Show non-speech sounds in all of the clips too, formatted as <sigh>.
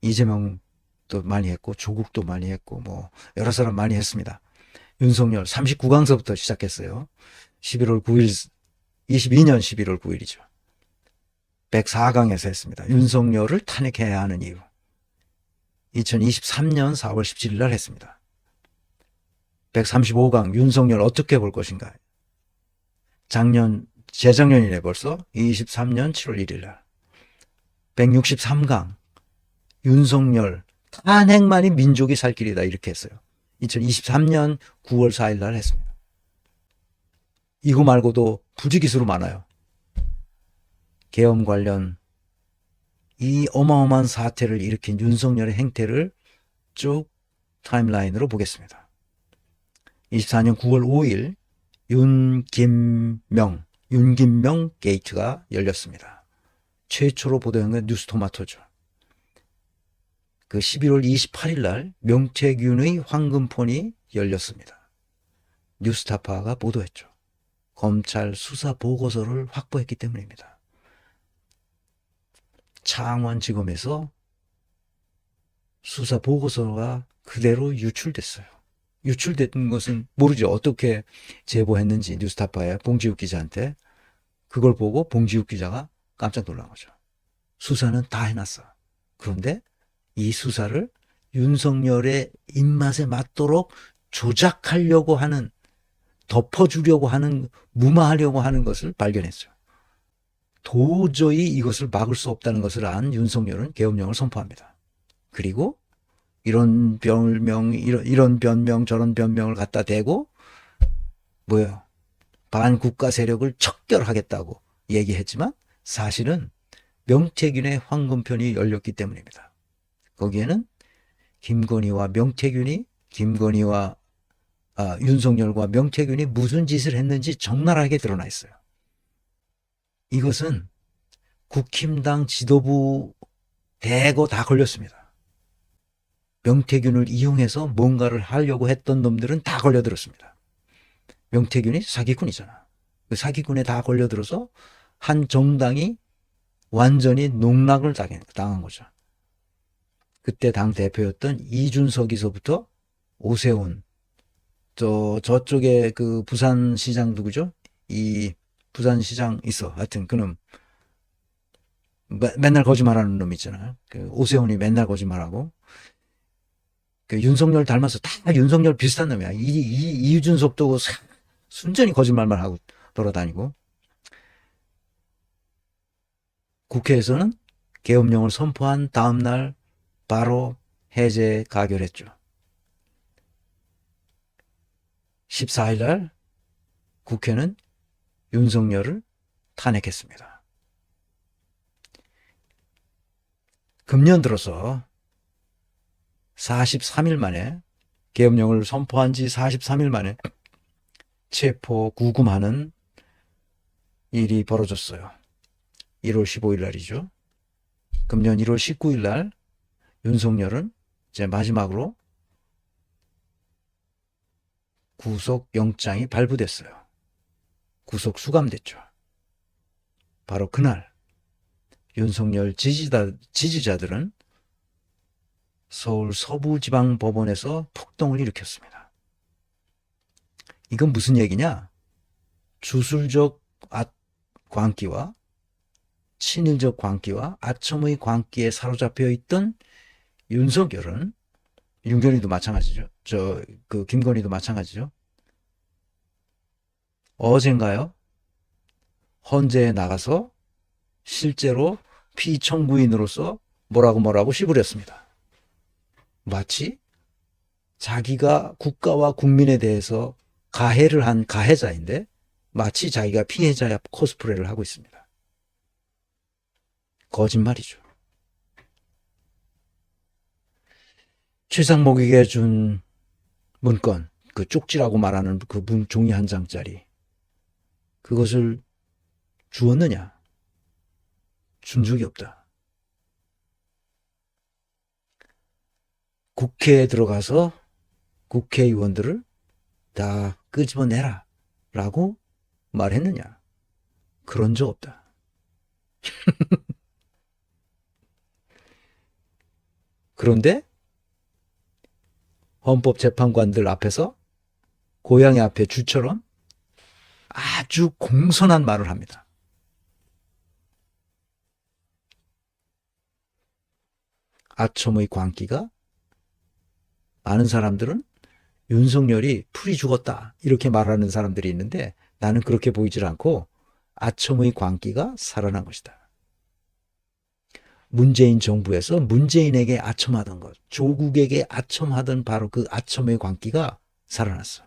이재명도 많이 했고 조국도 많이 했고 뭐 여러 사람 많이 했습니다. 윤석열 39강서부터 시작했어요. 11월 9일 22년 11월 9일이죠. 104강에서 했습니다. 윤석열을 탄핵해야 하는 이유. 2023년 4월 17일 날 했습니다. 135강 윤석열 어떻게 볼 것인가. 작년 재작년이네 벌써 23년 7월 1일 날. 163강 윤석열 탄핵만이 민족이 살 길이다 이렇게 했어요. 2023년 9월 4일 날 했습니다. 이거 말고도 부지기수로 많아요. 계엄 관련 이 어마어마한 사태를 일으킨 윤석열의 행태를 쭉 타임라인으로 보겠습니다. 24년 9월 5일 윤김명, 윤김명 게이트가 열렸습니다. 최초로 보도한 건 뉴스토마토죠. 그 11월 28일 날 명태균의 황금폰이 열렸습니다. 뉴스타파가 보도했죠. 검찰 수사 보고서를 확보했기 때문입니다. 창원지검에서 수사 보고서가 그대로 유출됐어요. 유출된 것은 모르죠. 어떻게 제보했는지 뉴스타파의 봉지욱 기자한테 그걸 보고 봉지욱 기자가 깜짝 놀란 거죠. 수사는 다 해놨어. 그런데 이 수사를 윤석열의 입맛에 맞도록 조작하려고 하는 덮어주려고 하는 무마하려고 하는 것을 발견했어요. 도저히 이것을 막을 수 없다는 것을 안 윤석열은 계엄령을 선포합니다. 그리고 이런 별명, 이런, 이런 변명, 저런 변명을 갖다 대고, 뭐예요? 반국가 세력을 척결하겠다고 얘기했지만, 사실은 명태균의 황금편이 열렸기 때문입니다. 거기에는 김건희와 명태균이, 김건희와 아, 윤석열과 명태균이 무슨 짓을 했는지 적나라하게 드러나 있어요. 이것은 국힘당 지도부 대거 다 걸렸습니다. 명태균을 이용해서 뭔가를 하려고 했던 놈들은 다 걸려들었습니다. 명태균이 사기꾼이잖아. 그 사기꾼에 다 걸려들어서 한 정당이 완전히 농락을 당한 거죠. 그때 당 대표였던 이준석이서부터 오세훈, 저 저쪽에 그 부산시장 누구죠? 이 부산시장 있어. 하여튼 그놈 매, 맨날 거짓말하는 놈 있잖아요. 그 오세훈이 맨날 거짓말하고 그 윤석열 닮아서 다 윤석열 비슷한 놈이야. 이, 이 이준석도 순전히 거짓말만 하고 돌아다니고 국회에서는 계엄령을 선포한 다음 날 바로 해제 가결했죠. 14일 날 국회는 윤석열을 탄핵했습니다. 금년 들어서 43일 만에 계엄령을 선포한 지 43일 만에 체포 구금하는 일이 벌어졌어요. 1월 15일 날이죠. 금년 1월 19일 날 윤석열은 이제 마지막으로 구속 영장이 발부됐어요. 구속 수감됐죠. 바로 그날 윤석열 지지자, 지지자들은 서울 서부지방법원에서 폭동을 일으켰습니다. 이건 무슨 얘기냐? 주술적 아, 광기와 친일적 광기와 아첨의 광기에 사로잡혀 있던 윤석열은 윤건희도 마찬가지죠. 저 그 김건희도 마찬가지죠. 어젠가요? 헌재에 나가서 실제로 피청구인으로서 뭐라고 뭐라고 시부렸습니다. 마치 자기가 국가와 국민에 대해서 가해를 한 가해자인데 마치 자기가 피해자야 코스프레를 하고 있습니다. 거짓말이죠. 최상목에게 준 문건, 그 쪽지라고 말하는 그 문, 종이 한 장짜리. 그것을 주었느냐? 준 적이 없다. 국회에 들어가서 국회의원들을 다 끄집어내라. 라고 말했느냐? 그런 적 없다. <laughs> 그런데 헌법재판관들 앞에서 고양이 앞에 주처럼 아주 공손한 말을 합니다. 아첨의 광기가 많은 사람들은 윤석열이 풀이 죽었다 이렇게 말하는 사람들이 있는데 나는 그렇게 보이질 않고 아첨의 광기가 살아난 것이다. 문재인 정부에서 문재인에게 아첨하던 것, 조국에게 아첨하던 바로 그 아첨의 광기가 살아났어.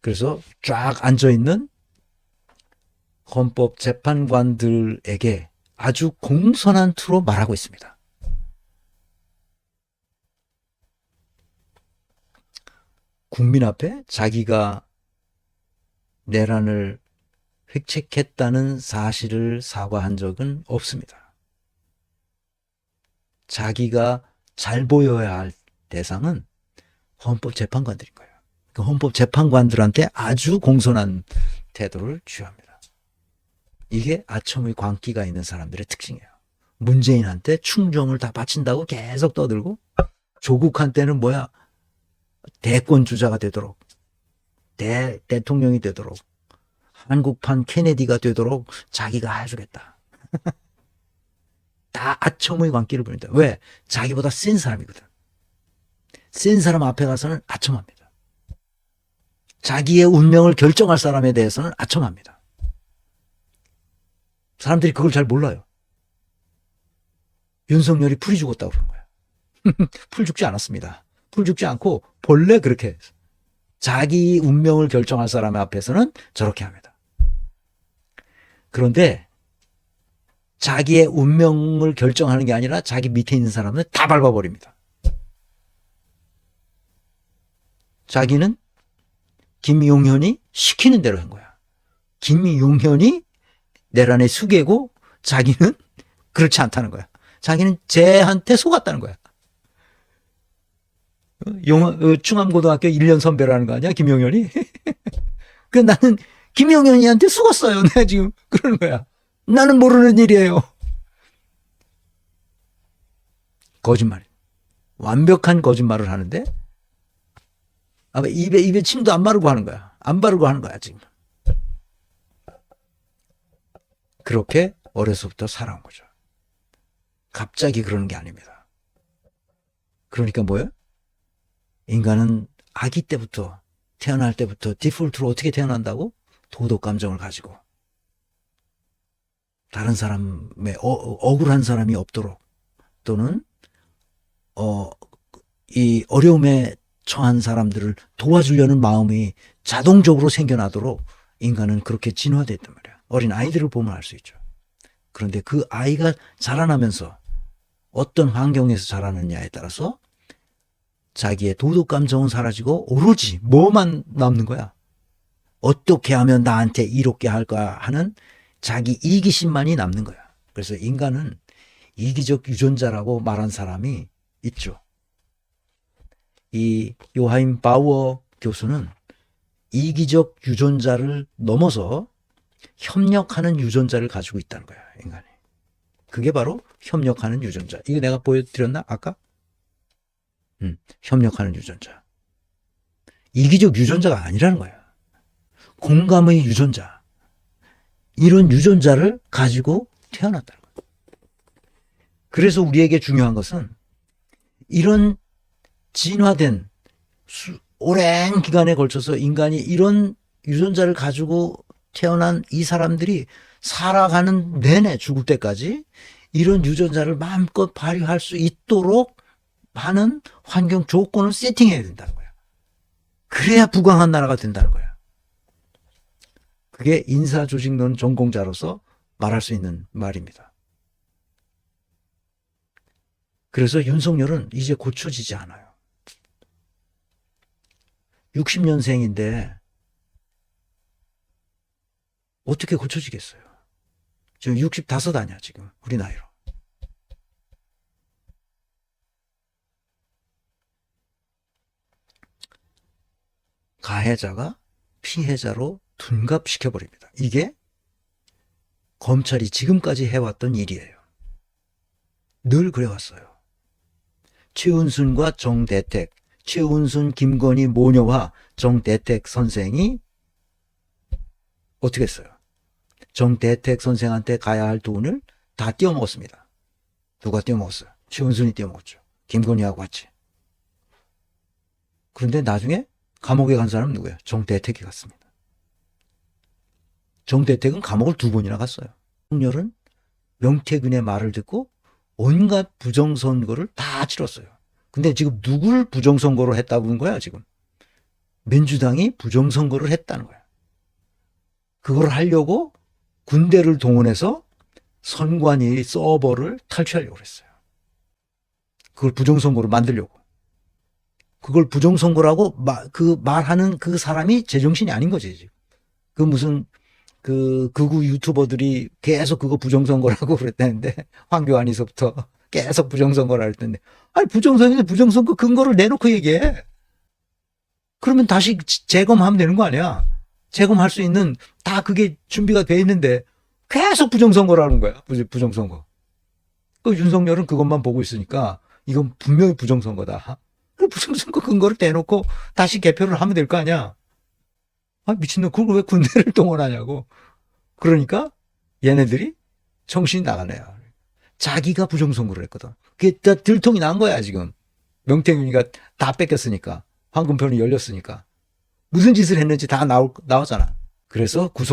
그래서 쫙 앉아 있는 헌법 재판관들에게 아주 공손한 투로 말하고 있습니다. 국민 앞에 자기가 내란을 획책했다는 사실을 사과한 적은 없습니다. 자기가 잘 보여야 할 대상은 헌법재판관들인 거예요. 그 헌법재판관들한테 아주 공손한 태도를 취합니다. 이게 아첨의 광기가 있는 사람들의 특징이에요. 문재인한테 충정을 다 바친다고 계속 떠들고 조국한테는 뭐야 대권 주자가 되도록 대 대통령이 되도록 한국판 케네디가 되도록 자기가 해주겠다. <laughs> 다 아첨의 광기를 부린다. 왜? 자기보다 센 사람이거든. 센 사람 앞에 가서는 아첨합니다. 자기의 운명을 결정할 사람에 대해서는 아첨합니다. 사람들이 그걸 잘 몰라요. 윤석열이 풀이 죽었다고 그런 거야. <laughs> 풀 죽지 않았습니다. 풀 죽지 않고 본래 그렇게. 자기 운명을 결정할 사람 앞에서는 저렇게 합니다. 그런데 자기의 운명을 결정하는 게 아니라 자기 밑에 있는 사람은 다 밟아버립니다. 자기는 김용현이 시키는 대로 한 거야. 김용현이 내란의 수계고 자기는 그렇지 않다는 거야. 자기는 쟤한테 속았다는 거야. 용, 어, 충암고등학교 1년 선배라는 거 아니야? 김용현이? <laughs> 그 나는 김용현이한테 속았어요. 내가 <laughs> 지금 그러는 거야. 나는 모르는 일이에요. 거짓말. 완벽한 거짓말을 하는데 아마 입에 입에 침도 안 바르고 하는 거야. 안 바르고 하는 거야 지금. 그렇게 어려서부터 살아온 거죠. 갑자기 그러는 게 아닙니다. 그러니까 뭐예요? 인간은 아기 때부터 태어날 때부터 디폴트로 어떻게 태어난다고? 도덕 감정을 가지고 다른 사람의 어, 억울한 사람이 없도록 또는 어, 이 어려움에 처한 사람들을 도와주려는 마음이 자동적으로 생겨나도록 인간은 그렇게 진화됐단 말이야. 어린 아이들을 보면 알 수 있죠. 그런데 그 아이가 자라나면서 어떤 환경에서 자라느냐에 따라서 자기의 도덕 감정은 사라지고 오로지 뭐만 남는 거야. 어떻게 하면 나한테 이롭게 할까 하는 자기 이기심만이 남는 거야. 그래서 인간은 이기적 유전자라고 말한 사람이 있죠. 이 요하임 바우어 교수는 이기적 유전자를 넘어서 협력하는 유전자를 가지고 있다는 거야, 인간이. 그게 바로 협력하는 유전자. 이거 내가 보여드렸나, 아까? 음, 협력하는 유전자. 이기적 유전자가 아니라는 거야. 공감의 유전자. 이런 유전자를 가지고 태어났다는 거야. 그래서 우리에게 중요한 것은 이런 진화된 수, 오랜 기간에 걸쳐서 인간이 이런 유전자를 가지고 태어난 이 사람들이 살아가는 내내 죽을 때까지 이런 유전자를 마음껏 발휘할 수 있도록 하는 환경 조건을 세팅해야 된다는 거야. 그래야 부강한 나라가 된다는 거야. 그게 인사조직론 전공자로서 말할 수 있는 말입니다. 그래서 윤석열은 이제 고쳐지지 않아요. 60년생인데 어떻게 고쳐지겠어요? 지금 65 아니야, 지금. 우리 나이로. 가해자가 피해자로 둔갑시켜 버립니다. 이게 검찰이 지금까지 해왔던 일이에요. 늘 그래왔어요. 최은순과 정대택, 최은순, 김건희 모녀와 정대택 선생이 어떻게 했어요? 정대택 선생한테 가야 할 돈을 다 띄어먹었습니다. 누가 띄어먹었어요? 최은순이 띄어먹었죠. 김건희하고 같이. 그런데 나중에 감옥에 간 사람은 누구예요? 정대택이 갔습니다. 정대택은 감옥을 두 번이나 갔어요. 홍렬은 명태균의 말을 듣고 온갖 부정선거를 다 치렀어요. 근데 지금 누굴 부정선거로 했다는 거야, 지금? 민주당이 부정선거를 했다는 거야. 그걸 하려고 군대를 동원해서 선관위 서버를 탈취하려고 그랬어요. 그걸 부정선거로 만들려고. 그걸 부정선거라고 마- 그 말하는 그 사람이 제정신이 아닌 거지, 지금. 그 무슨 그 극우 유튜버들이 계속 그거 부정선거라고 <laughs> 그랬다는데 황교안이서부터 계속 부정선거를 할 텐데. 아니 부정선거인데 부정선거 근거를 내놓고 얘기해. 그러면 다시 지- 재검하면 되는 거 아니야? 재검할 수 있는 다 그게 준비가 돼 있는데 계속 부정선거라는 거야 부- 부정선거. 그 윤석열은 그것만 보고 있으니까 이건 분명히 부정선거다. 그 부정선거 근거를 대놓고 다시 개표를 하면 될 거 아니야 아, 미친놈, 그걸 왜 군대를 <laughs> 동원하냐고. 그러니까 얘네들이 정신이 나가네요. 자기가 부정선거를 했거든. 그게 다 들통이 난 거야, 지금. 명태균이가 다 뺏겼으니까. 황금편이 열렸으니까. 무슨 짓을 했는지 다 나올, 나왔잖아. 그래서 구속